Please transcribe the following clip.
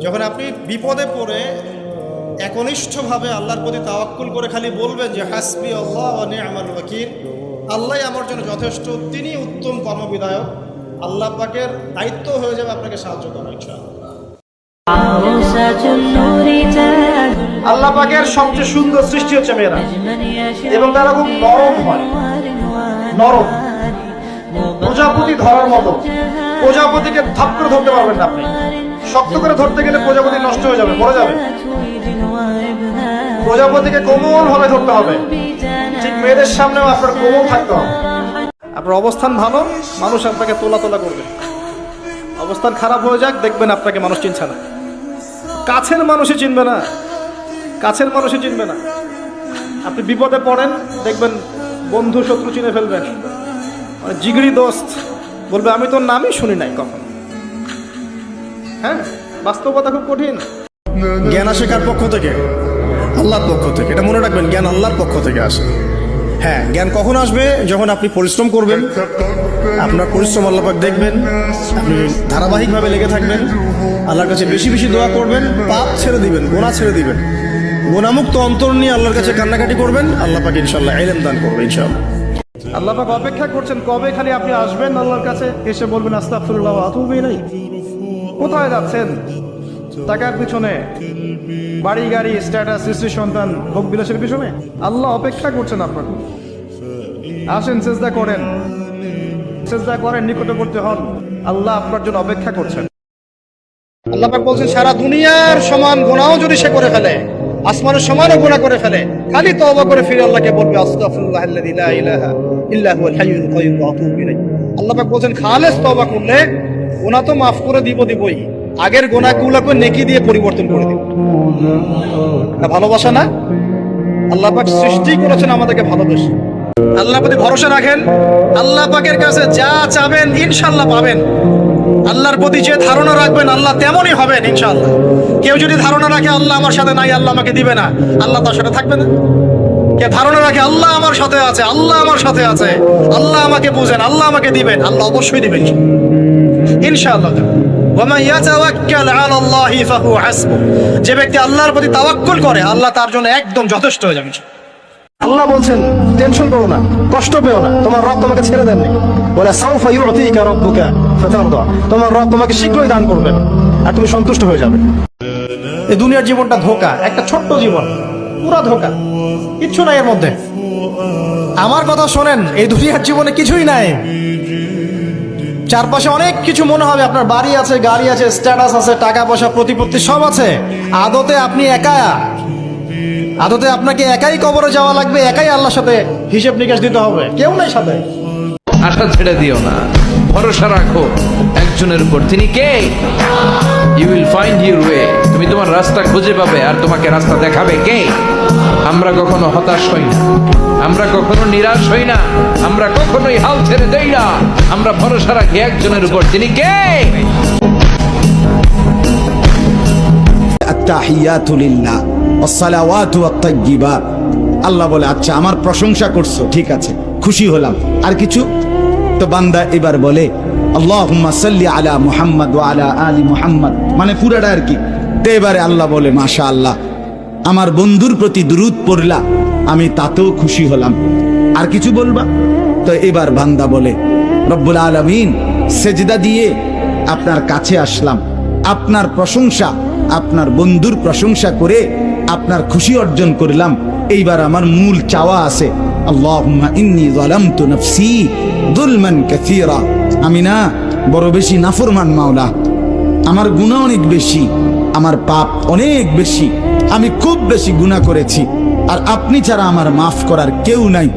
যখন আপনি বিপদে পড়ে, একনিষ্ঠভাবে আল্লাহর প্রতি তাওয়াক্কুল করে খালি বলবেন যে, হাসবি আল্লাহ আমার ওয়াকিল। আল্লাহ আমার জন্য যথেষ্ট তিনি উত্তম কর্মবিধায়ক। আল্লাহ পাকের দায়িত্ব হয়ে যাবে আপনাকে সাহায্য করা আল্লাহ পাকের সবচেয়ে সুন্দর সৃষ্টি হচ্ছে মেয়েরা। এবং তারা খুব নরম হয়। নরম। প্রজাপতি ধরার মতো। প্রজাপতিকে থাপ্পড় ধরতে পারবেন না আপনি। শক্ত করে ধরতে গেলে প্রজাপতি নষ্ট হয়ে যাবে, মরে যাবে। প্রজাপতিকে কোমল ভাবে ধরতে হবে। ঠিক মেয়েদের সামনেও আপনার কোমল থাকতে হবে। আপনার অবস্থান ভালো, মানুষ আপনাকে তোলা তোলা করবে। অবস্থান খারাপ হয়ে যাক, দেখবেন আপনাকে মানুষ চিনছে না। কাছের মানুষই চিনবে না। কাছের মানুষই চিনবে না। আপনি বিপদে পড়েন, দেখবেন বন্ধু শত্রু চিনে ফেলবেন। মানে জিগড়ি দোস্ত, বলবে, আমি তোর নামই শুনি নাই কখন। হ্যাঁ বাস্তবতা খুব কঠিন। জ্ঞান আসে কার পক্ষ থেকে? আল্লাহর পক্ষ থেকে। এটা মনে রাখবেন জ্ঞান আল্লাহর পক্ষ থেকে আসে। হ্যাঁ জ্ঞান কখন আসবে? যখন আপনি পরিশ্রম করবেন আপনার পরিশ্রম আল্লাপাক দেখবেন আপনি ধারাবাহিকভাবে লেগে থাকবেন আল্লাহর কাছে বেশি বেশি দোয়া করবেন পাপ ছেড়ে দিবেন গোনা ছেড়ে দিবেন। গোনামুক্ত অন্তর নিয়ে আল্লাহর কাছে কান্নাকাটি করবেন আল্লাহ পাক ইনশাল্লাহ এলেম দান করবে ইনশাল্লাহ আল্লাহ পাক অপেক্ষা করছেন কবে খালি আপনি আসবেন আল্লাহর কাছে? এসে বলবেন আস্তাগফিরুল্লাহ ওয়া আতুবু ইলাইহি। কোথায় যাচ্ছেন? টাকার পিছনে। বাড়ি, গাড়ি স্ট্যাটাস স্ত্রী, সন্তান, ভোগ বিলাসের পিছনে? আল্লাহ অপেক্ষা করছেন আপনাকে। আসেন, সেজদা করেন। সেজদা করেন, নিকটবর্তী হন। আল্লাহ আপনার জন্য অপেক্ষা করছেন। আল্লাহ পাক বলছেন, সারা দুনিয়ার সমান গুনাহও যদি সে করে ফেলে, আসমানের সমানও গুনাহ করে ফেলে, খালি তওবা করে ফিরে আল্লাহকে বলবে, আস্তাগফিরুল্লাহ আল্লাযী লা ইলাহা ইল্লা হুয়াল কাইয়্যুম ওয়া আতুবু ইলাইহি। আল্লাহ পাক বলছেন, খালেস তওবা করলে গুনাহ তো মাফ করে দিব দিবই। আগের গুনাহগুলোকে নেকি দিয়ে পরিবর্তন করে দিব। ভালোবাসা না? আল্লাহ পাক সৃষ্টি করেছেন আমাদেরকে ভালোবেসে আল্লাহ প্রতি ভরসা রাখেন। আল্লাহ পাকের কাছে যা চাবেন ইনশাল্লাহ পাবেন। আল্লাহর প্রতি যে ধারণা রাখবেন, আল্লাহ তেমনই হবেন ইনশাআল্লাহ। কেউ যদি ধারণা রাখে, আল্লাহ আমার সাথে নাই, আল্লাহ আমাকে দিবে না। আল্লাহ তার সাথে থাকবে না। কে ধারণা রাখে আল্লাহ আমার সাথে আছে আল্লাহ আমার সাথে আছে আল্লাহ আমাকে বুঝেন আল্লাহ আমাকে দিবেন আল্লাহ অবশ্যই দিবেন ইনশাআল্লাহ। যে ব্যক্তি আল্লাহর প্রতি তাওয়াক্কুল করে আল্লাহ তার জন্য একদম যথেষ্ট হয়ে যাবে আল্লাহ বলছেন টেনশন করো না কষ্ট পেও না তোমার রব তোমাকে ছেড়ে দেননি। বলে সাউফা ইউতিকা রাব্বুকা ফাতারদা তোমার রব তোমাকে শীঘ্রই দান করবেন আর তুমি সন্তুষ্ট হয়ে যাবে। এই দুনিয়ার জীবনটা ধোকা একটা ছোট্ট জীবন পুরা ধোকা। কিচ্ছু নাই এর মধ্যে। আমার কথা শোনেন, এই দুনিয়ার জীবনে কিছুই নাই। চারপাশে অনেক কিছু মনে হবে, আপনার বাড়ি আছে, গাড়ি আছে স্ট্যাটাস আছে, টাকা পয়সা, প্রতিপত্তি সব আছে। আদতে আপনি একা। আদতে আপনাকে একাই কবরে যাওয়া লাগবে, একাই আল্লাহর সাথে হিসেব নিকাশ দিতে হবে। কেউ নাই সাথে। আশা ছেড়ে দিও না। ভরসা রাখো। একজনের উপর। তিনি কে? You will find your way তুমি তোমার রাস্তা খুঁজে পাবে আর তোমাকে রাস্তা দেখাবে কে? আমরা কখনো হতাশ হই না। আমরা কখনো নিরাশ হই না। আমরা কখনোই হাল ছেড়ে দেই না। আমরা ভরসা রাখি একজনের উপর। তিনি কে? আল্লাহ বলে আচ্ছা আমার প্রশংসা করছ, ঠিক আছে, খুশি হলাম। আর কিছু? তো বান্দা এবার বলে, আল্লাহুম্মা সাল্লি আলা মুহাম্মদ ওয়া আলা আলি মুহাম্মদ। মানে পুরাটা আর কি। তো এবারে আল্লাহ বলে মাশা আল্লাহ আমার বন্ধুর প্রতি দুরূদ পড়লা, আমি তাতেও খুশি হলাম। আর কিছু বলবা? তো এবার বান্দা বলে, রব্বুল আলামিন, সেজদা দিয়ে আপনার কাছে আসলাম। আপনার প্রশংসা, আপনার বন্ধুর প্রশংসা করে আপনার খুশি অর্জন করলাম। এইবার আমার মূল চাওয়া আছে আমি না, বড় বেশি নাফরমান মাওলা। আমার গুণা অনেক বেশি। আমার পাপ অনেক বেশি। আমি খুব বেশি গুণা করেছি। আর আপনি ছাড়া আমার মাফ করার কেউ নাই।